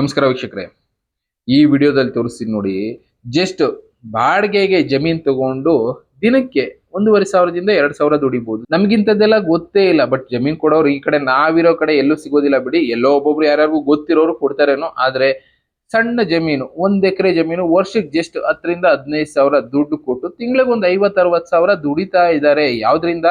ನಮಸ್ಕಾರ ವೀಕ್ಷಕರೇ. ಈ ವಿಡಿಯೋದಲ್ಲಿ ತೋರಿಸ್ತೀನಿ ನೋಡಿ ಜಸ್ಟ್ ಬಾಡಿಗೆಗೆ ಜಮೀನ್ ತಗೊಂಡು ದಿನಕ್ಕೆ ಒಂದೂವರೆ ಸಾವಿರದಿಂದ ಎರಡು ಸಾವಿರ ದುಡಿಬಹುದು ನಮ್ಗಿಂತದ್ದೆಲ್ಲ ಗೊತ್ತೇ ಇಲ್ಲ ಬಟ್ ಜಮೀನ್ ಕೊಡೋರು ಈ ಕಡೆ ನಾವಿರೋ ಕಡೆ ಎಲ್ಲೂ ಸಿಗೋದಿಲ್ಲ ಬಿಡಿ. ಎಲ್ಲೋ ಒಬ್ಬೊಬ್ರು ಯಾರ್ಯಾರಿಗೂ ಗೊತ್ತಿರೋರು ಕೊಡ್ತಾರೇನೋ, ಆದ್ರೆ ಸಣ್ಣ ಜಮೀನು, ಒಂದ್ ಎಕರೆ ಜಮೀನು ವರ್ಷಕ್ಕೆ ಜಸ್ಟ್ ಹತ್ತರಿಂದ ಹದಿನೈದು ಸಾವಿರ ದುಡ್ಡು ಕೊಟ್ಟು ತಿಂಗಳಿಗೆ ಒಂದು ಐವತ್ತರವತ್ತು ಸಾವಿರ ದುಡಿತಾ ಇದ್ದಾರೆ. ಯಾವ್ದ್ರಿಂದ?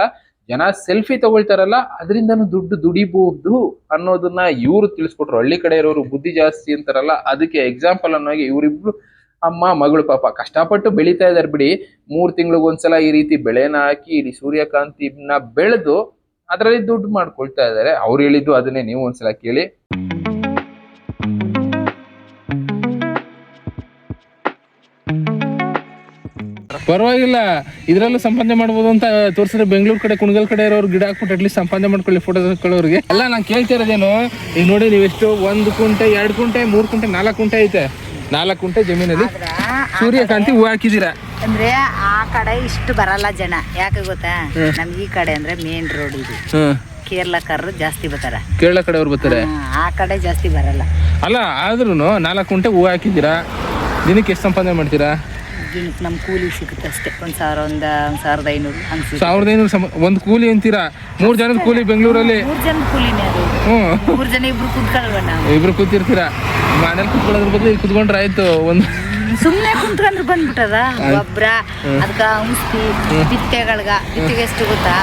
ಜನ ಸೆಲ್ಫಿ ತಗೊಳ್ತಾರಲ್ಲ, ಅದರಿಂದನೂ ದುಡ್ಡು ದುಡಿಬಹುದು ಅನ್ನೋದನ್ನ ಇವರು ತಿಳಿಸ್ಕೊಟ್ರು. ಹಳ್ಳಿ ಕಡೆ ಇರೋರು ಬುದ್ಧಿ ಜಾಸ್ತಿ ಅಂತಾರಲ್ಲ, ಅದಕ್ಕೆ ಎಕ್ಸಾಂಪಲ್ ಅನ್ನೋಗೆ ಇವರಿಬ್ರು ಅಮ್ಮ, ಮಗಳು, ಪಾಪ. ಕಷ್ಟಪಟ್ಟು ಬೆಳೀತಾ ಇದಾರೆ ಬಿಡಿ. ಮೂರ್ ತಿಂಗಳಿಗೆ ಒಂದ್ಸಲ ಈ ರೀತಿ ಬೆಳೆನ ಹಾಕಿ, ಇಡೀ ಸೂರ್ಯಕಾಂತಿನ ಬೆಳೆದು ಅದರಲ್ಲಿ ದುಡ್ಡು ಮಾಡ್ಕೊಳ್ತಾ ಇದ್ದಾರೆ ಅವ್ರು ಹೇಳಿದ್ದು ಅದನ್ನೇ, ನೀವು ಒಂದ್ಸಲ ಕೇಳಿ. ಪರವಾಗಿಲ್ಲ. ಇದರಲ್ಲೂ ಸಂಪಾದನೆ ಮಾಡ್ಬೋದು ಅಂತ ತೋರಿಸಿದ್ರೆ ಬೆಂಗಳೂರು ಕಡೆ ಕುಣಗಲ್ ಕಡೆ ಇರೋರು ಗಿಡ ಹಾಕ್ಬಿಟ್ಟು ಅಟ್ಲೀಸ್ಟ್ ಸಂಪಾದನೆ ಮಾಡ್ಕೊಳ್ಳಿ ಫೋಟೋ ತಗೊಳ್ಳೋರಿಗೆ ಅಲ್ಲ ನಾನು ಕೇಳ್ತಿರೋದೇನು ಈಗ ನೋಡಿ ನೀವು ಎಷ್ಟು ಒಂದು ಕುಂಟೆ ಎರಡು ಕುಂಟೆ ಮೂರು ಕುಂಟೆ ನಾಲ್ಕು ಕುಂಟೆ ಐತೆ. ನಾಲ್ಕು ಕುಂಟೆ ಜಮೀನಲ್ಲಿ ಸೂರ್ಯಕಾಂತಿ ಹೂ ಹಾಕಿದ್ದೀರಾ? ಅಂದ್ರೆ ಆ ಕಡೆ ಇಷ್ಟು ಬರಲ್ಲ ಜನ. ಯಾಕೆ ಗೊತ್ತಾ? ನಮ್ಗೆ ಈ ಕಡೆ ಅಂದ್ರೆ ಮೇನ್ ರೋಡ್ ಇದು. ಕೇರಳಕಾರರು ಜಾಸ್ತಿ ಬರ್ತಾರೆ. ಕೇರಳ ಕಡೆ ಅವ್ರು ಬರ್ತಾರೆ? ಆ ಕಡೆ ಜಾಸ್ತಿ ಬರಲ್ಲ. ಅಲ್ಲ ಆದ್ರೂ ನಾಲ್ಕು ಕುಂಟೆ ಹೂ ಹಾಕಿದ್ದೀರಾ? ದಿನಕ್ಕೆ ಎಷ್ಟು ಸಂಪಾದನೆ ಮಾಡ್ತೀರಾ? ದಿನಕ್ಕೆ ನಮ್ಮ ಕೂಲಿ ಸಿಗುತ್ತೆ ಅಷ್ಟೇ. ಒಂದ್ ಸಾವಿರ ಒಂದ್ ಒಂದ್ ಸಾವಿರದ ಐನೂರು ಹಂಗ್ ಸಾವಿರದ ಐನೂರು ಸಮ ಒಂದು ಕೂಲಿ ಅಂತೀರಾ? ಮೂರು ಜನದ ಕೂಲಿ ಬೆಂಗಳೂರಲ್ಲಿ? ಮೂರು ಜನ ಕೂಲಿನೇ ಅದು. ಹ್ಞೂ. ಮೂರು ಜನ ಇಬ್ರು ಕುತ್ಕೊಳ್ಬೇಡ ನಾವು ಇಬ್ರು ಕೂತಿರ್ತೀರಾ? ಮನೇಲಿ ಕೂತ್ಕೊಳ್ಳೋದ್ರ ಬದಲು ಇಲ್ಲಿ ಕೂತ್ಕೊಂಡ್ರೆ ಆಯ್ತು. ಒಂದು ಸುಮ್ಮನೆ ಕುಂತ್ಕೊಂಡ್ರೆ ಬಂದ್ಬಿಟ್ಟದ? ಗೊಬ್ಬರ ಅದಕ್ಕೆ ಔಷಧಿ ಬಿತ್ತೆಗಳ್ಗ. ಬಿತ್ತೆಗೆ ಎಷ್ಟು ಗೊತ್ತಾ?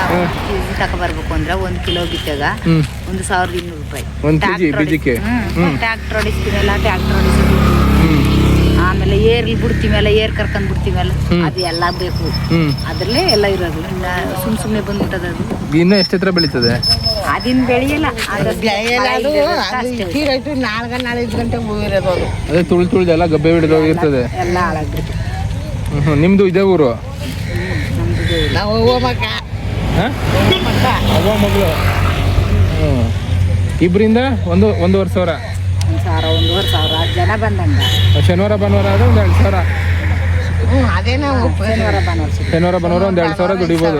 ಕೆಜಿ ಬರ್ಬೇಕು ಅಂದ್ರೆ ಒಂದ್ ಕಿಲೋ ಬಿತ್ತೆಗ ಒಂದು ಸಾವಿರದ ಇನ್ನೂರು ರೂಪಾಯಿ. ಟ್ಯಾಕ್ಟರ್ ಹೊಡಿಸ್ತೀವಲ್ಲ ಟ್ಯಾಕ್ಟರ್ ಹೊಡಿಸೋದು ಹ್ಮ್ ಆಮೇಲೆ ಏರ್ಲಿ ಬಿಡ್ತೀವಲ್ಲ ಏರ್ ಕರ್ಕೊಂಡ್ ಬಿಡ್ತೀವಲ್ಲ ಅದು ಎಲ್ಲ ಬೇಕು. ಹ್ಮ್. ಅದ್ರಲ್ಲೇ ಎಲ್ಲ ಇರೋದು. ಇನ್ನ ಸುಮ್ ಸುಮ್ನೆ ಬಂದ್ಬಿಟ್ಟದ ಅದು. ಇನ್ನ ಎಷ್ಟು ಎತ್ತರ ಬೆಳೀತದೆ? ಅದಿನ್ ಬೆಳೆಯಲ್ಲ. ಅದು ತೀರಾಯ್ತು ನಾಲ್ಕ ನಾಲ್ಕು ಗಂಟೆ ಹೋಗಿರೋದು ಅದು. ಅದೇ ತುಳು ತುಳಿದು ಎಲ್ಲ ಗಬ್ಬೆ ಹಿಡಿದು ಇರ್ತದೆ ಎಲ್ಲ ಹಾಳಾಗ್ಬಿಡ್ತು. ಹ್ಮ್, ಹ್ಮ್. ನಿಮ್ದು ಇದೇ ಊರು? ನಾವು ಹೋಗ್ಬೇಕ ಹಾ? ಅವ್ವ ಮಗಳು. ಹ್ಮ್. ಇಬ್ಬರಿಂದ ಒಂದು ಒಂದೂವರೆ ಸಾವಿರ. ಸಾವಿರ ಒಂದೂವರೆ ಸಾವಿರ ಜನ ಬಂದಂಗ. ಶನಿವಾರ ಭಾನುವಾರ ಆದ್ರೆ ಒಂದು ಎರಡು ಸಾವಿರ. ಹ್ಞೂ ಅದೇನೇ ನಾವು ಶನಿವಾರ ಭಾನುವಾರ ಸಿಗುತ್ತೆ. ಶನಿವಾರ ಭಾನುವಾರ ಒಂದು ಎರಡು ಸಾವಿರ ದುಡಿಬೋದು.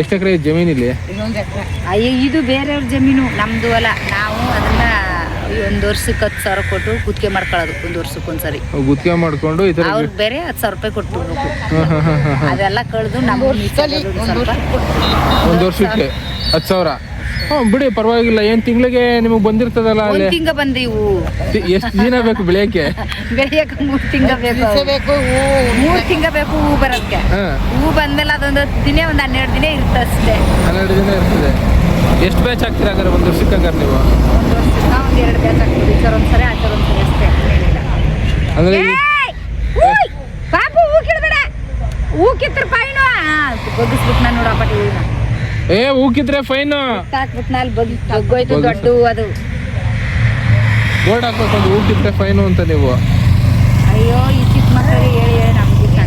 ಎಷ್ಟು ಎಕರೆ ಜಮೀನಿಲ್ಲಿ? ಇನ್ನೊಂದು ಎಕರೆ. ಅಯ್ಯೋ ಇದು ಬೇರೆಯವ್ರ ಜಮೀನು ನಮ್ದು ಅಲ್ಲ. ನಾವು ಅದನ್ನ ಒಂದು ವರ್ಷಕ್ಕೆ ಹತ್ತು ಸಾವಿರ ಕೊಟ್ಟು ಗುತ್ತಿಗೆ ಮಾಡ್ಕೊಳ್ಳೋದು ಒಂದು ವರ್ಷಕ್ಕೆ ಒಂದ್ಸರಿ. ಗುತ್ತಿಗೆ ಮಾಡ್ಕೊಂಡು ಈ ಥರ ಅವ್ರಿಗೆ ಬೇರೆ ಹತ್ತು ಸಾವಿರ ರೂಪಾಯಿ ಹಾಂ ಅದೆಲ್ಲ ಕಳೆದು ನಮ್ಮ ಒಂದು ವರ್ಷಕ್ಕೆ ಹತ್ತು ಸಾವಿರ. ಹ್ಞೂ ಬಿಡಿ ಪರವಾಗಿಲ್ಲ. ಏನ್ ತಿಂಗಳಿಗೆ ನಿಮಗೆ ಬಂದಿರ್ತದಲ್ಲ ಅಲ್ಲಿ? ಒಂದ್ ತಿಂಗ ಬಂದಿವು ಎಷ್ಟು ದಿನ ಬೇಕು ಬೆಳೆಯಕ್ಕೆ? ಬೆಳೆಯಕ್ಕೆ ಮೂರ್ ತಿಂಗ ಬೇಕು. ಮೂರ್ ತಿಂಗ ಬೇಕು ಹೂ ಬರೋದಕ್ಕೆ ಹಾಂ. ಹೂ ಬಂದ್ಮೇಲೆ ಅದೊಂದು ದಿನ ಒಂದ್ ಹನ್ನೆರಡು ದಿನ ಇರುತ್ತೆ ಅಷ್ಟೇ. ಹನ್ನೆರಡು ದಿನ ಇರ್ತದೆ. ಎಷ್ಟು ಬ್ಯಾಚ್ ಹಾಕ್ತೀರ ಹಂಗಾರೆ ಒಂದು ವರ್ಷಕ್ಕೆ ಹಂಗಾರೆ ನೀವು? ಒಂದ್ ವರ್ಷಕ್ಕೆ ಒಂದ್ ಎರಡು ಬ್ಯಾಚ್ ಹಾಕ್ತೀವಿ. ಸರ್ ಒಂದ್ಸರಿ ಆಚಾರ ಸರ್ ಒಂದ್ಸರಿ ಅಷ್ಟೇ. ಏನಿಲ್ಲ. ಅಂದರೆ ಏಯ್! ಪಾಪು ಹೂ ಕಿಡ್ಬೇಡ ಹೂ ಕಿತ್ರ ಪಾಯಿನು ಬಗ್ಗಿಸ್ಬಿಟ್ಟು ನಾನು ನೋಡಪ್ಪ ಟಿವಿನ. ಏ ಹೂಕಿದ್ರೆ ಫೈನ್ ಹಾಕ್ಬಿಟ್ಟು ದೊಡ್ಡ ಅದು. ಬೋರ್ಡ್ ಹಾಕ್ಬೇಕು ಹೂಕಿದ್ರೆ ಫೈನು ಅಂತ ನೀವು. ಅಯ್ಯೋ ಈ ಚಿಕ್ಕ ಮಕ್ಕಳಿಗೆ ಹೇಳಿ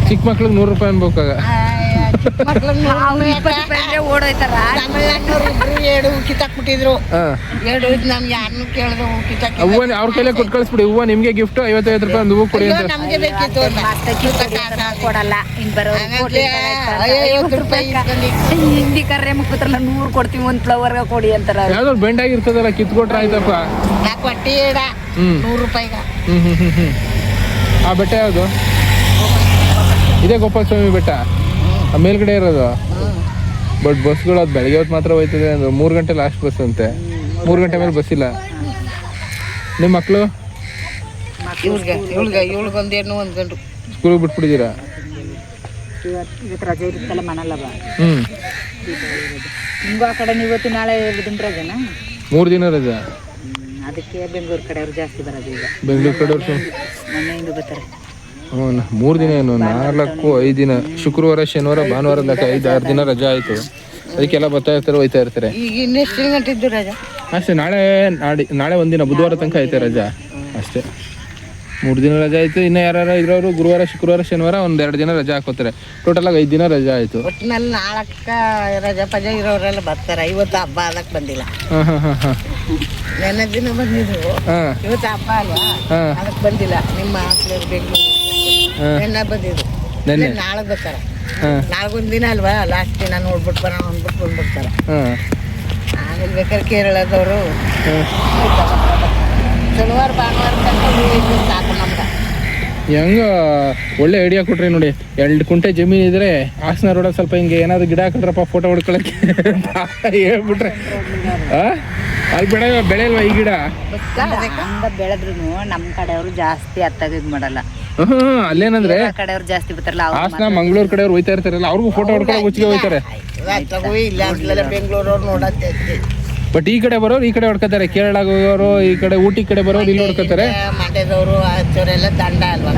ಚಿಕ್ಕ ಮಕ್ಳಿಗೆ ನೂರು ರೂಪಾಯಿ ಅನ್ಬೇಕಾಗ ಓಡೋಯ್ತಾರ. ತಮಿಳ್ನಾಡಿನವ್ರು ಇಬ್ರು ಎರಡು ಹೂ. ಕಿತ್ತಾಕ್ಬಿಟ್ಟಿದ್ರು ಎರಡು ಇದು ಯಾರನ್ನೂ ಕಿತ್ತಾಕಿ ಹೂವ ಅವ್ರ ಕೈಲೇ ಕೊಟ್ಟು ಕಳಿಸ್ಬಿಡಿ. ಹೂವ ನಿಮ್ಗೆ ಗಿಫ್ಟ್ ಐವತ್ತೈದು ರೂಪಾಯಿ ಒಂದು ಹೂವು ಕೊಡಿ ಅಂತ. ನಮಗೆ ಬೇಕಿತ್ತು ಅಂತ. ಕೊಡಲ್ಲ. ಹಿಂಗ್ ಐವತ್ತು ರೂಪಾಯಿ ಹಿಂದಿ ಕರ್ರೆ ಮುಖತ್ರಲ್ಲ ನೂರು ಕೊಡ್ತೀವಿ ಒಂದ್ ಫ್ಲವರ್ ಕೊಡಿ ಅಂತಾರ ಅವ್ರು. ಯಾವ್ದಾದ್ರು ಬೆಂಡ್ ಆಗಿರ್ತದಲ್ಲ ಕಿತ್ಕೊಟ್ರೆ ಆಯ್ತಪ್ಪ. ನಾಲ್ಕು ಹ್ಮ್. ನೂರು ರೂಪಾಯಿಗ. ಹ್ಮ್ ಹ್ಮ್ ಹ್ಮ್ ಹ್ಮ್. ಆ ಬೆಟ್ಟ ಯಾವುದು? ಇದೇ ಗೋಪಾಲ ಸ್ವಾಮಿ ಬೆಟ್ಟ. ಮೇಲ್ಗಡೆ ಇರೋದು? ಬಟ್ ಬಸ್ಗಳು ಅದು ಬೆಳಗ್ಗೆ ಹೊತ್ತು ಮಾತ್ರ ಹೋಯ್ತದೆ ಅಂದ್ರೆ ಮೂರು ಗಂಟೆ ಲಾಸ್ಟ್ ಬಸ್ ಅಂತೆ. ಮೂರು ಗಂಟೆ ಮೇಲೆ ಬಸ್ ಇಲ್ಲ. ನಿಮ್ಮ ಮಕ್ಕಳು ಸ್ಕೂಲಿಗೆ ಬಿಟ್ಬಿಟ್ಟಿದ್ದೀರಾ? ಇವತ್ತು ರಜೆ ಇರುತ್ತಲ್ಲ ಮನಲ್ಲ ಬಾ. ಹ್ಞೂ ನಿಮ್ಗೂ ಆ ಕಡೆ ಇವತ್ತು ನಾಳೆ ಬುಧನ್ ರಜೆನಾ? ಮೂರು ದಿನ ರಜೆ. ಅದಕ್ಕೆ ಬೆಂಗಳೂರು ಕಡೆಯವ್ರು ಜಾಸ್ತಿ ಬರೋದು ಈಗ. ಬೆಂಗಳೂರು ಕಡೆಯವ್ರು ಮನೆಯಿಂದ ಬರ್ತಾರೆ. ಹ್ಞೂ ಮೂರು ದಿನ ಏನು? ನಾಲ್ಕು ಐದು ದಿನ. ಶುಕ್ರವಾರ ಶನಿವಾರ ಭಾನುವಾರ ಲೆಕ್ಕ ಐದು ಆರು ದಿನ ರಜಾ ಆಯಿತು. ಅದಕ್ಕೆಲ್ಲ ಬರ್ತಾ ಇರ್ತಾರೆ ಹೋಯ್ತಾ ಇರ್ತಾರೆ. ಅಷ್ಟೇ ನಾಳೆ ನಾಡಿ ನಾಳೆ ಒಂದಿನ ಬುಧವಾರ ತನಕ ಐತೆ ರಜಾ. ಅಷ್ಟೇ. ಮೂರು ದಿನ ರಜೆ ಆಯಿತು ಇನ್ನು ಯಾರು ಇರೋರು ಗುರುವಾರ ಶುಕ್ರವಾರ ಶನಿವಾರ ಒಂದು ಎರಡು ದಿನ ರಜೆ ಹಾಕೋತಾರೆ. ಟೋಟಲ್ ಆಗಿ ಐದು ದಿನ ರಜೆ ಆಯಿತು. ಒಟ್ಟಿನಲ್ಲಿ ನಾಲ್ಕ ರಜಾ ಪಜಾ ಇರೋರೆಲ್ಲ ಬರ್ತಾರೆ. ಇವತ್ತು ಹಬ್ಬ ಅದಕ್ಕೆ ಬಂದಿಲ್ಲ. ಹಾಂ ಹಾಂ ಹಾಂ ಹಾಂ. ನೆನ್ನೆ ದಿನ ಬಂದಿದ್ರು ಹಾಂ. ಇವತ್ತು ಹಬ್ಬ ಅಲ್ವಾ? ಹಾಂ. ಅದಕ್ಕೆ ಬಂದಿಲ್ಲ. ನಿಮ್ಮ ಹಾಸ್ಟೆಲ್ ಬೆಂಗಳೂರು ನೆನ್ನೆ ಬಂದಿದ್ರು ನೆನ್ನೆ? ನಾಳೆ ಬರ್ತಾರೆ. ಹಾಂ. ದಿನ ಅಲ್ವಾ? ಲಾಸ್ಟ್ ದಿನ ನೋಡ್ಬಿಟ್ಟು ಬರೋಣ ಅಂದ್ಬಿಟ್ಟು ಬಂದ್ಬಿಡ್ತಾರೆ. ಹಾಂ. ಆಮೇಲೆ ಬೇಕಾದ್ರೆ ಕೇರಳದವರು ಹಾಂ. ಶನಿವಾರ ಭಾನುವಾರ ಇದ್ರೆ ಸಾಕು ನಮ್ಗೆ. ಹೆಂಗ ಒಳ್ಳೆ ಐಡಿಯಾ ಕೊಟ್ರಿ ನೋಡಿ. ಎರಡು ಕುಂಟೆ ಜಮೀನ್ ಇದ್ರೆ ಹಾಸನ ರೋಡ ಸ್ವಲ್ಪ ಹಿಂಗೆ ಏನಾದ್ರು ಗಿಡ ಹಾಕಿದ್ರಪ್ಪ ಫೋಟೋ ಹೊಡ್ಕೊಳಕ್ಕೆ ಅಂತ ಹೇಳ್ಬಿಟ್ರೆ. ಆ? ಅಲ್ಲಿ ಬೆಳೆ ಬೆಳೆಯಲ್ವಾ ಈ ಗಿಡ? ಬೆಳೆದ್ರು ನಮ್ಮ ಕಡೆಯವರು ಜಾಸ್ತಿ ಅತ್ತಾಗ ಇದ್ ಮಾಡಲ್ಲ. ಅಲ್ಲೇನಂದ್ರೆ ಕಡೆಯವ್ರು ಜಾಸ್ತಿ ಬರ್ತಾರಲ್ಲ ಹಾಸನ ಮಂಗಳೂರು ಕಡೆಯವ್ರು ಹೋಯ್ತಾ ಇರ್ತಾರಲ್ಲ ಅವ್ರಿಗೂ ಫೋಟೋ ಹೊಡ್ಕೊಳಕ್ ಹುಚ್ಚಿಗೆ ಹೋಯ್ತಾರೆ. ತಗೋ ಇಲ್ಲ ಅಂತಲೇ ಬೆಂಗಳೂರವ್ರು ನೋಡತ್ತೆ ಬಟ್ ಈ ಕಡೆ ಬರೋರು ಈ ಕಡೆ ಹೊಡ್ಕೋತಾರೆ. ಕೇರಳ ಹೋಗೋರು ಈ ಕಡೆ ಊಟಿ ಕಡೆ ಬರೋರು ಇಲ್ಲಿ ಹೊಡ್ಕೋತಾರೆ. ಮಂಡ್ಯದವರು ಹಚ್ಚೋರೆಲ್ಲ ದಂಡ ಅಲ್ವಾ?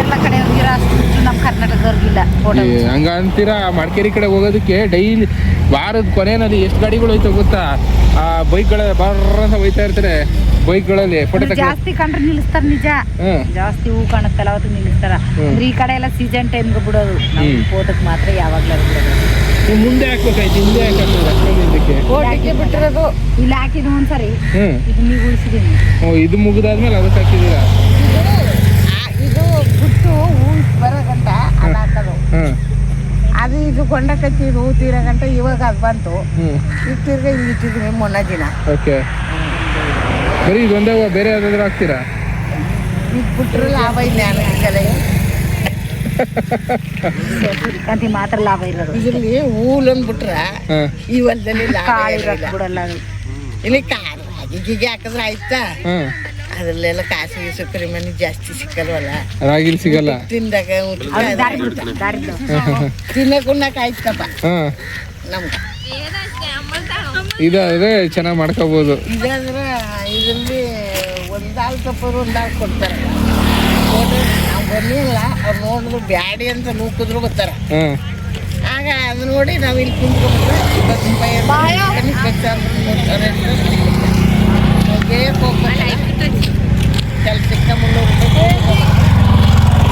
ಎಲ್ಲ ಕಡೆ ಅಷ್ಟು ಹುಚ್ಚು ನಮ್ ಕರ್ನಾಟಕದವ್ರಿಗಿಲ್ಲ ಫೋಟೋ ಈ ಹಂಗ ಅಂತೀರಾ ಮಡಿಕೇರಿ ಕಡೆ ಹೋಗೋದಕ್ಕೆ ಡೈಲಿ ವಾರದ ಕೊನೆಯಲ್ಲಿ ಎಷ್ಟು ಗಾಡಿಗಳು ಹೋಯ್ತು ಗೊತ್ತಾ? ಆ ಬೈಕ್ಗಳ ಬರ್ರ ಅಂತ ಹೋಯ್ತಾ ಇರ್ತಾರೆ. ಬೈಕ್ಗಳಲ್ಲಿ ಫೋಟೋ ಜಾಸ್ತಿ ಕಂಡ್ರೆ ನಿಲ್ಲಿಸ್ತಾರೆ ನಿಜ. ಹ್ಮ್ ಜಾಸ್ತಿ ಹೂ ಕಾಣುತ್ತಲ್ಲ ಅವತ್ತು ನಿಲ್ಲಿಸ್ತಾರ. ಈ ಕಡೆ ಎಲ್ಲ ಸೀಸನ್ ಟೈಮ್ಗೆ ಬಿಡೋದು. ನಮ್ ಫೋಟೋಕ್ ಮಾತ್ರ ಯಾವಾಗ್ಲೂ ಬಿಡೋದು. ನೀವು ಮುಂದೆ ಹಾಕ್ಬೇಕಾಯ್ತು ಹಿಂದೆ ಹಾಕಲ್ಲ ಅಷ್ಟೊಂದು ಇದಕ್ಕೆ. ಬಿಟ್ಟಿರೋದು ಇಲ್ಲಿ ಹಾಕಿದ್ವಿ ಒಂದ್ಸರಿ. ಹ್ಞೂ ಇದು ನೀವು ಉಳಿಸಿದೀನಿ ಓ ಇದು ಮುಗಿದಾದ್ಮೇಲೆ ಅದಕ್ಕೆ ಹಾಕಿದೀರಾ ಇದು ಬಿಟ್ಟು ಹೂ ಬರೋ ಗಂಟ ಅದು ಹಾಕೋದು ಅದು. ಇದು ಕೊಂಡ ಕಚ್ಚಿ ಹೂ ತೀರೋ ಗಂಟ ಇವಾಗ ಅದು ಬಂತು. ಹ್ಞೂ ಈಗ ತಿರ್ಗಾ ಇಲ್ಲಿ ಮೊನ್ನೆ ದಿನ. ಓಕೆ. ಬರೀ ಇದೊಂದೇ ಬೇರೆ ಯಾವ್ದಾದ್ರು ಹಾಕ್ತೀರಾ? ಈಗ ಬಿಟ್ರೆ ಲಾಭ ಇಲ್ಲ ನನಗೆ ಕಂತಿ ಮಾತ್ರ ಲಾಭ ಇರೋದು. ಇದರಲ್ಲಿ ಹೂಲೊಂದು ಬಿಟ್ರೆ ಹಾ. ಈ ಹೊಲದಲ್ಲಿ ಕಾಳು ಬಿಡಲ್ಲ ಅದು. ಇಲ್ಲಿ ಕಾಳು ಅಗಿಗೆ ಹಾಕಿದ್ರೆ ಆಯ್ತಾ? ಅದ್ರಲ್ಲೆಲ್ಲ ಕಾಸು ಗೀಸು ಕರಿಮನಿ ಜಾಸ್ತಿ ಸಿಕ್ಕಲ್ವಲ್ಲ? ರಾಗಿ ಸಿಗಲ್ಲ. ತಿಂದಾಗ. ತಿನ್ನಕ್ ಉಣ್ಣಕ್ ಆಯ್ತಪ್ಪ. ನಮ್ಗೆ. ಇದಾದ್ರೆ ಚೆನ್ನಾಗಿ ಮಾಡ್ಕೋಬಹುದು ಇದಾದ್ರೆ ಇದರಲ್ಲಿ ಒಂದಾಲ್ ತಪ್ಪರು ಒಂದಾಲ್ ಕೊಡ್ತಾರೆ. ಬರಲಿಲ್ಲ ಅವ್ರು ನೋಡಿದ್ರು ಬ್ಯಾಡಿ ಅಂತ ನೂಕಿದ್ರು ಬರ್ತಾರೆ ಹಾ ಆಗ ಅದು ನೋಡಿ ನಾವು ಇಲ್ಲಿ ಕುಂತ್ಕೊಂಡ್ರೆ ಇಪ್ಪತ್ತು ರೂಪಾಯಿ ಕೆಲ್ಸಕ್ಕೆ ಮುನ್ನೂರು ರೂಪಾಯಿ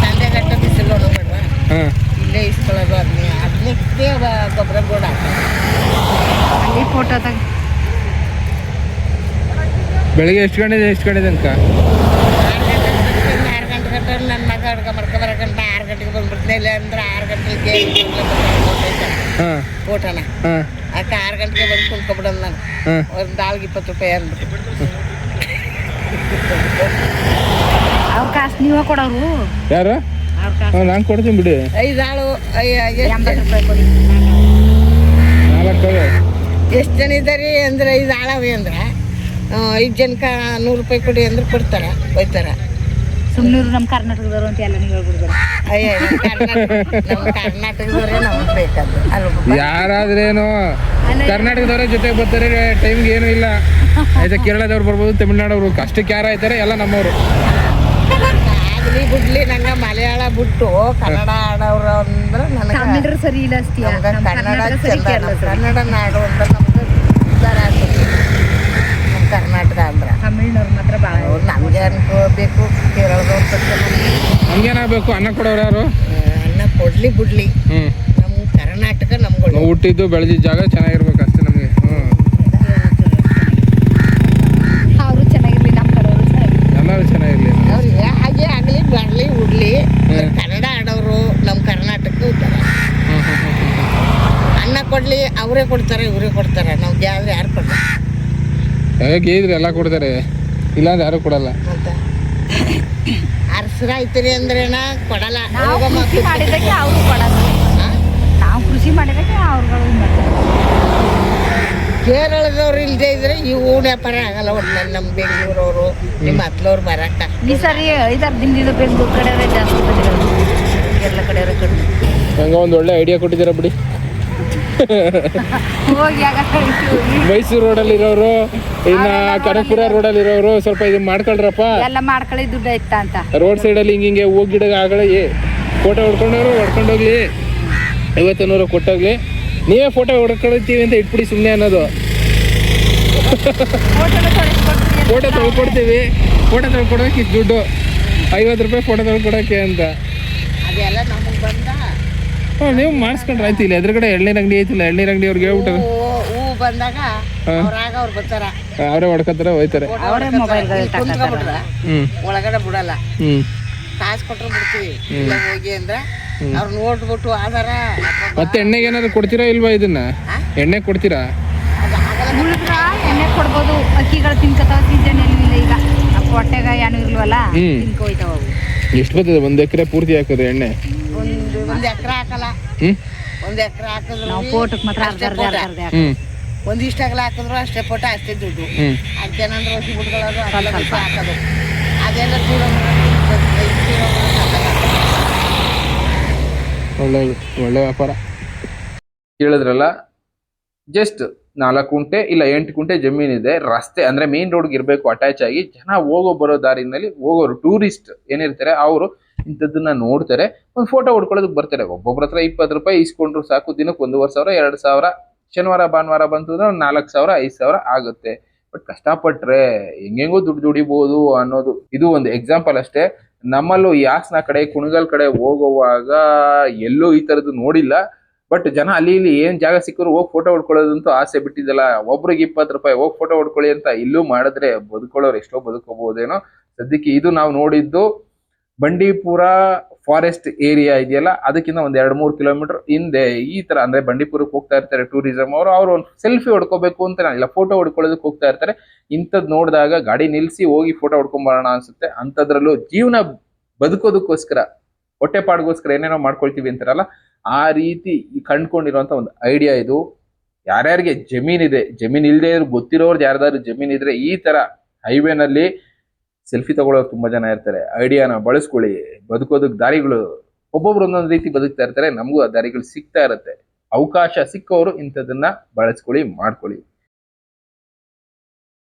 ತಂದೆ ಗಂಟೆ ಬಿಸಿಲು ನೋಡ್ಬೇಡ್ವಾ? ಹಾ ಇಲ್ಲೇ ಇಸ್ಕೊಳ್ಳೋದು ಅದನ್ನೇ ಅದನ್ನೇ ಗೊಬ್ಬರ ಗೋಡ ಅಲ್ಲಿ ಫೋಟೋ ತೆಗಿ ಬೆಳಿಗ್ಗೆ ಎಷ್ಟು ಗಂಟೆ ಎಷ್ಟು ಗಂಟೆ ತನಕ ಆರು ಗಂಟೆ ಗಂಟೆ ನನ್ನ ಮಗ ಅಡ್ಗೆ ಮಾಡ್ಕೊ ಬರೋ ಗಂಟೆ ಬಂದ್ಬಿಡ್ತೀನಿ ಅಂದ್ರೆ ಆರು ಗಂಟೆಗೆ ಹಾ. ಊಟನ. ಹಾ. ಅಕ್ಕ ಆರು ಗಂಟೆಗೆ ಬಂದು ಕುಂತ್ಕೊಬಿಡೋದು ನಾನು. ಒಂದು ಆಳ್ಗೆ ಇಪ್ಪತ್ತು ರೂಪಾಯಿ ಅಂದ್ಬಿಟ್ಟು ಅವ್ರ ಕಾಸು ನೀವೇ ಕೊಡೋರು. ಯಾರು? ನಾನು ಕೊಡ್ತೀನಿ ಬಿಡಿ. ಐದು ಆಳು ಎಂಬತ್ತು ರೂಪಾಯಿ ಕೊಡಿ. ನಾಲ್ಕು ಎಷ್ಟು ಜನ ಇದ್ದಾರೆ ಅಂದ್ರೆ ಐದು ಆಳವೆ ಅಂದ್ರೆ ಐದು ಜನಕ್ಕೆ ನೂರು ರೂಪಾಯಿ ಕೊಡಿ ಅಂದ್ರೆ ಕೊಡ್ತಾರೆ ಹೋಯ್ತಾರೆ ಸುಮ್ಮನಿರು ನಮ್ಮ ಕರ್ನಾಟಕದವರು ಅಂತ ಎಲ್ಲ ನೀವು ಹೇಳ್ಬಿಡ್ತಾರೆ ಅಯ್ಯ ಕರ್ನಾಟಕದವರೇ ನಮ್ಗೆ ಬೇಕಾದ್ದು. ಅಲ್ವ ಯಾರಾದ್ರೇನು ಕರ್ನಾಟಕದವರ ಜೊತೆ ಬರ್ತಾರೆ ಟೈಮ್ಗೆ ಏನು ಇಲ್ಲ. ಆಯ್ತಾ ಕೇರಳದವ್ರು ಬರ್ಬೋದು ತಮಿಳ್ನಾಡವ್ರು ಅಷ್ಟಕ್ಕೆ ಯಾರು ಆಯ್ತಾರೆ ಎಲ್ಲ ನಮ್ಮವರು. ಆಗಲಿ ಬಿಡ್ಲಿ ನಂಗ ಮಲಯಾಳ ಬಿಟ್ಟು ಕನ್ನಡ ಆಡೋರು ಅಂದ್ರೆ ನನಗೆ ತಮಿಳ್ರು ಸರಿ ಇಲ್ಲ ಅಷ್ಟೇ. ಕನ್ನಡ ಕನ್ನಡ ನಾಡು ಅಂತ ನಮ್ಗೆ ಉದ್ಧಾರ ಆಗ್ತದೆ. ನಮ್ಮ ಕರ್ನಾಟಕ ಅಂದ್ರೆ. ತಮಿಳ್ನವ್ರು ಮಾತ್ರ ಭಾಳ ನಮ್ಗೆ ಅನ್ಕೋಬೇಕು ಕೇರಳದವ್ರು ಹಂಗೇನಾಗಬೇಕು? ಅನ್ನ ಕೊಡೋರು ಯಾರು? ಅನ್ನ ಕೊಡ್ಲಿ ಬಿಡ್ಲಿ. ನಮ್ಮ ಕರ್ನಾಟಕ ನಮ್ಗೆ ಹುಟ್ಟಿದ್ದು ಬೆಳೆದಿದ್ದ ಜಾಗ ಚೆನ್ನಾಗಿರ್ಬೇಕು ಅಷ್ಟೇ ನಮಗೆ ಹ್ಞೂ ಅವರು ಚೆನ್ನಾಗಿರ್ಲಿ ನಮ್ಮ ಕಡೆಯವರು ಚೆನ್ನಾಗಿರ್ಲಿ ಎಲ್ಲರೂ ಚೆನ್ನಾಗಿರಲಿ ಅವ್ರಿಗೆ ಹಾಗೆ ಆಗಲಿ ಬರಲಿ ಉಡ್ಲಿ ಕನ್ನಡ ಆಡೋರು ನಮ್ಮ ಕರ್ನಾಟಕ ಉದ್ದಾರ ಹ್ಞೂ ಹ್ಞೂ ಹ್ಞೂ ಅನ್ನ ಕೊಡ್ಲಿ ಅವರೇ ಕೊಡ್ತಾರೆ ಇವರೇ ಕೊಡ್ತಾರೆ ನಾವು ಯಾರು ಯಾರು ಕೊಡ್ತಾರೆ ಇದ್ರೆ ಎಲ್ಲ ಕೊಡ್ತಾರೆ. ಇಲ್ಲಾಂದ್ರೆ ಯಾರು ಕೊಡಲ್ಲ. ಅರಸರ ಐತಿರಿ ಅಂದ್ರೇನ ಕೊಡಲ್ಲ. ನಾವು ಕೃಷಿ ಮಾಡಿದ್ದಕ್ಕೆ ಅವರು ಕೊಡಲ್ಲ. ನಾವು ಕೃಷಿ ಮಾಡಿದ್ದಕ್ಕೆ ಅವ್ರುಗಳು ಕೇರಳದವ್ರು ಇಲ್ಲದೆ ಇದ್ರೆ ಈ ಹೂವು ವ್ಯಾಪಾರ ಆಗಲ್ಲ ಒಟ್ಟು ನಮ್ಮ ಬೆಂಗಳೂರವರು ನಿಮ್ಮ ಹತ್ಲವ್ರು ಬರಕ್ಕ. ಈ ಸರಿ ಐದಾರು ದಿನದಿಂದ ಬೆಂಗಳೂರು ಕಡೆಯವರೇ ಜಾಸ್ತಿ ಬಂದಿರೋದು. ಕೇರಳ ಕಡೆಯವರೇ ಕಡಿಮೆ. ಹಂಗ ಒಂದು ಒಳ್ಳೆ ಐಡಿಯಾ ಕೊಟ್ಟಿದ್ದೀರಾ ಬಿಡಿ. ಮೈಸೂರು ರೋಡಲ್ಲಿ ಇರೋರು ಇನ್ನ ಕನಕಪುರ ರೋಡಲ್ಲಿ ಇರೋರು ಸ್ವಲ್ಪ ಇದು ಮಾಡ್ಕೊಳ್ರಪ್ಪ. ಎಲ್ಲ ಮಾಡ್ಕೊಳ್ಳಿ ದುಡ್ಡು ಇತ್ತ ಅಂತ. ರೋಡ್ ಸೈಡ್ ಅಲ್ಲಿ ಹಿಂಗೆ ಹೋಗಿ ಗಿಡ ಆಗಲಿ ಫೋಟೋ ಹೊಡ್ಕೊಂಡವ್ರು ಹೊಡ್ಕೊಂಡೋಗ್ಲಿ ಐವತ್ತು ನೂರು ಕೊಟ್ಟೋಗ್ಲಿ. ನೀವೇ ಫೋಟೋ ಹೊಡ್ಕೊಳ್ತೀವಿ ಅಂತ ಇಟ್ಬಿಡಿ ಸುಮ್ಮನೆ ಅನ್ನೋದು. ಫೋಟೋ ತೊಳ್ಕೊಡ್ತೀವಿ. ಫೋಟೋ ತೊಳ್ಕೊಡೋಕೆ ಇದು ದುಡ್ಡು. ಐವತ್ತು ರೂಪಾಯಿ ಫೋಟೋ ತೊಳ್ಕೊಡೋಕೆ ಅಂತ. ಅದೆಲ್ಲ ನೀವು ಮಾಡಿಸ್ಕೊಂಡ್ರೆ ಆಯ್ತು ಇಲ್ಲಿ. ಎದುರುಗಡೆ ಎಳ್ಳಿನ ಅಂಗಡಿ ಐತಿಲ್ಲ ಎಳ್ಳಿನ ಅಂಗಡಿ ಅವ್ರಿಗೆ ಹೇಳ್ಬಿಟ್ಟು ಹೂ ಬಂದಾಗ ಅವ್ರಾಗ ಅವ್ರು ಬರ್ತಾರ. ಅವರೇ ಹೊಡ್ಕೊತಾರೆ ಹೋಯ್ತಾರೆ. ಅವರೇ ಮೊಬೈಲ್ ಕುಂತ್ಕೊಂಡ್ಬಿಟ್ರ ಒಳಗಡೆ ಬಿಡಲ್ಲ. ಕಾಸು ಕೊಟ್ರೆ ಬಿಡ್ತೀವಿ. ಇಲ್ಲ ಹೋಗಿ ಅಂದ್ರೆ ಅವ್ರು ನೋಡ್ಬಿಟ್ಟು ಆಧಾರ ಮತ್ತೆ ಎಣ್ಣೆಗೆ ಏನಾದ್ರು ಕೊಡ್ತೀರಾ ಇಲ್ವಾ ಇದನ್ನ? ಎಣ್ಣೆ ಕೊಡ್ತೀರಾ? ಉಳಿದ್ರ ಎಣ್ಣೆ ಕೊಡ್ಬೋದು. ಅಕ್ಕಿಗಳು ತಿನ್ಕೋತಾವ ಸೀಸನ್ ಇಲ್ಲ ಈಗ. ಇಲ್ವಲ್ಲ? ಎಷ್ಟು ಬರ್ತದೆ? ಒಂದ್ ಎಕರೆ ಪೂರ್ತಿ ಹಾಕಿದ್ರೆ ಎಣ್ಣೆ? ಒಂದು ಎಕರೆ ಹಾಕಲ್ಲ. ಒಂದ್ ಒಂದು ಎಕರೆ ಹಾಕಿದ್ರು ನಾವು ಫೋಟೋಕ್ ಮಾತ್ರ ಅರ್ಧ ಅರ್ಧ ಅರ್ಧ ಅರ್ಧ ಹಾಕ್ತೀವಿ. ಹ್ಮ್. ಒಂದಿಷ್ಟು ಅಗಲ ಹಾಕಿದ್ರು ಅಷ್ಟೇ ಪೋಟ ಅಷ್ಟೇ ದುಡ್ಡು. ಹ್ಮ್. ಅದಕ್ಕೇನಂದ್ರೆ ಹೊಸಿ ಬಿಟ್ಕೊಳ್ಳೋದು ಅಗಲ ಸ್ವಲ್ಪ ಬಿಟ್ಟು ಹಾಕೋದು. ಅದೆಲ್ಲ ಒಳ್ಳೆ ಒಳ್ಳೆ ವ್ಯಾಪಾರ. ಕೇಳಿದ್ರಲ್ಲ? ಜಸ್ಟ್ ನಾಲ್ಕು ಕುಂಟೆ ಇಲ್ಲ ಎಂಟು ಕುಂಟೆ ಜಮೀನಿದೆ ರಸ್ತೆ ಅಂದ್ರೆ ಮೇನ್ ರೋಡ್ಗೆ ಇರಬೇಕು ಅಟ್ಯಾಚ್ ಆಗಿ. ಜನ ಹೋಗೋ ಬರೋ ದಾರಿನಲ್ಲಿ ಹೋಗೋರು ಟೂರಿಸ್ಟ್ ಏನಿರ್ತಾರೆ, ಅವರು ಇಂಥದ್ದನ್ನ ನೋಡ್ತಾರೆ. ಒಂದು ಫೋಟೋ ಹೊಡ್ಕೊಳ್ಳೋದಕ್ಕೆ ಬರ್ತಾರೆ. ಒಬ್ಬೊಬ್ಬರ ಹತ್ರ ಇಪ್ಪತ್ತು ರೂಪಾಯಿ ಇಸ್ಕೊಂಡ್ರು ಸಾಕು. ದಿನಕ್ಕೆ ಒಂದೂವರೆ ಸಾವಿರ, ಎರಡು ಸಾವಿರ. ಶನಿವಾರ, ಭಾನುವಾರ ಬಂತು ಅಂದ್ರೆ ನಾಲ್ಕು ಸಾವಿರ, ಐದು ಸಾವಿರ ಆಗುತ್ತೆ. ಬಟ್ ಕಷ್ಟಪಟ್ರೆ ಹೆಂಗೆಂಗೋ ದುಡ್ಡು ದುಡಿಬೋದು ಅನ್ನೋದು ಇದು ಒಂದು ಎಕ್ಸಾಂಪಲ್ ಅಷ್ಟೇ. ನಮ್ಮಲ್ಲೂ ಯಾಸ್ನ ಕಡೆ, ಕುಣಗಲ್ ಕಡೆ ಹೋಗುವಾಗ ಎಲ್ಲೂ ಈ ತರದ್ದು ನೋಡಿಲ್ಲ. ಬಟ್ ಜನ ಅಲ್ಲಿ ಇಲ್ಲಿ ಏನ್ ಜಾಗ ಸಿಕ್ಕರು ಹೋಗಿ ಫೋಟೋ ಹೊಡ್ಕೊಳ್ಳೋದಂತೂ ಆಸೆ ಬಿಟ್ಟಿದ್ದಲ್ಲ. ಒಬ್ರಿಗೆ ಇಪ್ಪತ್ತು ರೂಪಾಯಿ ಹೋಗಿ ಫೋಟೋ ಹೊಡ್ಕೊಳ್ಳಿ ಅಂತ ಇಲ್ಲೂ ಮಾಡಿದ್ರೆ ಬದುಕೊಳ್ಳೋರು ಎಷ್ಟೋ ಬದುಕೋಬಹುದೇನೋ ಸದ್ಯಕ್ಕೆ ಇದು ನಾವು ನೋಡಿದ್ದು ಬಂಡೀಪುರ ಫಾರೆಸ್ಟ್ ಏರಿಯಾ ಇದೆಯಲ್ಲ, ಅದಕ್ಕಿಂತ ಒಂದ್ ಎರಡು ಮೂರು ಕಿಲೋಮೀಟರ್ ಹಿಂದೆ ಈ ತರ ಅಂದ್ರೆ ಬಂಡೀಪುರಕ್ಕೆ ಹೋಗ್ತಾ ಇರ್ತಾರೆ ಟೂರಿಸಂ ಅವರು. ಅವ್ರು ಒಂದು ಸೆಲ್ಫಿ ಹೊಡ್ಕೋಬೇಕು ಅಂತ ಇಲ್ಲ ಫೋಟೋ ಹೊಡ್ಕೊಳ್ಳೋದಕ್ಕೆ ಹೋಗ್ತಾ ಇರ್ತಾರೆ. ಇಂಥದ್ ನೋಡಿದಾಗ ಗಾಡಿ ನಿಲ್ಸಿ ಹೋಗಿ ಫೋಟೋ ಹೊಡ್ಕೊಂಬರೋಣ ಅನ್ಸುತ್ತೆ. ಅಂಥದ್ರಲ್ಲೂ ಜೀವನ ಬದುಕೋದಕ್ಕೋಸ್ಕರ ಹೊಟ್ಟೆಪಾಡ್ಗೋಸ್ಕರ ಏನೇನೋ ಮಾಡ್ಕೊಳ್ತೀವಿ ಅಂತಾರಲ್ಲ ಆ ರೀತಿ ಕಂಡ್ಕೊಂಡಿರುವಂತ ಒಂದು ಐಡಿಯಾ ಇದು. ಯಾರ್ಯಾರಿಗೆ ಜಮೀನಿದೆ ಜಮೀನ್ ಇಲ್ಲದೆ ಇರೋ ಗೊತ್ತಿರೋರ್ದು ಯಾರ್ದಾದ್ರು ಜಮೀನ್ ಇದ್ರೆ ಈ ತರ ಹೈವೇನಲ್ಲಿ ಸೆಲ್ಫಿ ತಗೊಳ್ಳೋರು ತುಂಬಾ ಜನ ಇರ್ತಾರೆ. ಐಡಿಯಾನ ಬಳಸ್ಕೊಳ್ಳಿ ಬದುಕೋದಕ್ಕೆ ದಾರಿಗಳು, ಒಬ್ಬೊಬ್ರು ಒಂದೊಂದು ರೀತಿ ಬದುಕ್ತಾ ಇರ್ತಾರೆ. ನಮಗೂ ಆ ದಾರಿಗಳು ಸಿಗ್ತಾ ಇರುತ್ತೆ. ಅವಕಾಶ ಸಿಕ್ಕವರು ಇಂಥದನ್ನ ಬಳಸ್ಕೊಳ್ಳಿ, ಮಾಡ್ಕೊಳ್ಳಿ.